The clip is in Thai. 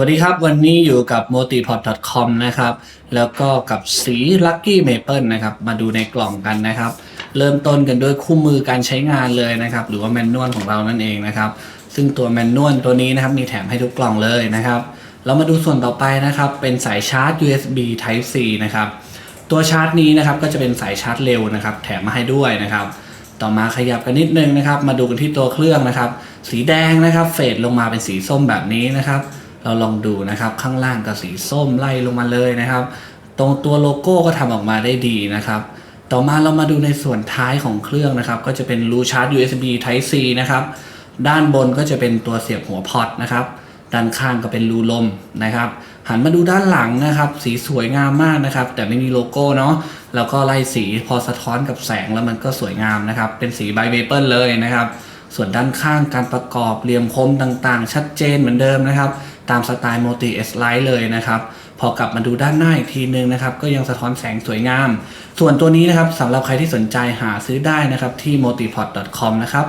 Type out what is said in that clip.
วัสดีครับ วันนี้อยู่กับ multipod.com นะครับ แล้วก็กับสี Lucky Maple นะครับ มาดูในกล่องกันนะครับ เริ่มต้นกันด้วยคู่มือการใช้งานเลยนะครับ หรือว่าแมนนวลของเรานั่นเองนะครับ ซึ่งตัวแมนนวลตัวนี้นะครับ มีแถมให้ทุกกล่องเลยนะครับ เรามาดูส่วนต่อไปนะครับ เป็นสายชาร์จ USB Type C นะครับ ตัวชาร์จนี้นะครับ ก็จะเป็นสายชาร์จเร็วนะครับ แถมมาให้ด้วยนะครับ ต่อมาขยับกันนิดนึงนะครับ มาดูกันที่ตัวเครื่องนะครับ สีแดงนะครับ เฟดลงมาเป็นสีส้มแบบนี้นะครับ เราลองดูนะครับข้างล่างก็สีส้มไล่ลงมาเลยนะครับ ตรงตัวโลโก้ก็ทำออกมาได้ดีนะครับ ต่อมาเรามาดูในส่วนท้ายของเครื่องนะครับ ก็จะเป็นรูชาร์จ USB Type C นะครับ ด้านบนก็จะเป็นตัวเสียบหัวพอร์ตนะครับด้านข้างก็เป็นรูลมนะครับหันมาดูด้านหลังนะครับ สีสวยงามมากนะครับ แต่ไม่มีโลโก้เนาะแล้วก็ไล่สีพอสะท้อนกับแสงแล้วมันก็สวยงามนะครับ เป็นสีไบเบเปิลเลยนะครับ ส่วนด้านข้างการประกอบเหลี่ยมคมต่างๆ ชัดเจนเหมือนเดิมนะครับ ตามสไตล์ Multi S Light เลยนะครับ พอกลับมาดูด้านหน้าอีกทีนึงนะครับ ก็ยังสะท้อนแสงสวยงาม ส่วนตัวนี้นะครับสำหรับใครที่สนใจหาซื้อได้นะครับที่ multipod.com นะครับ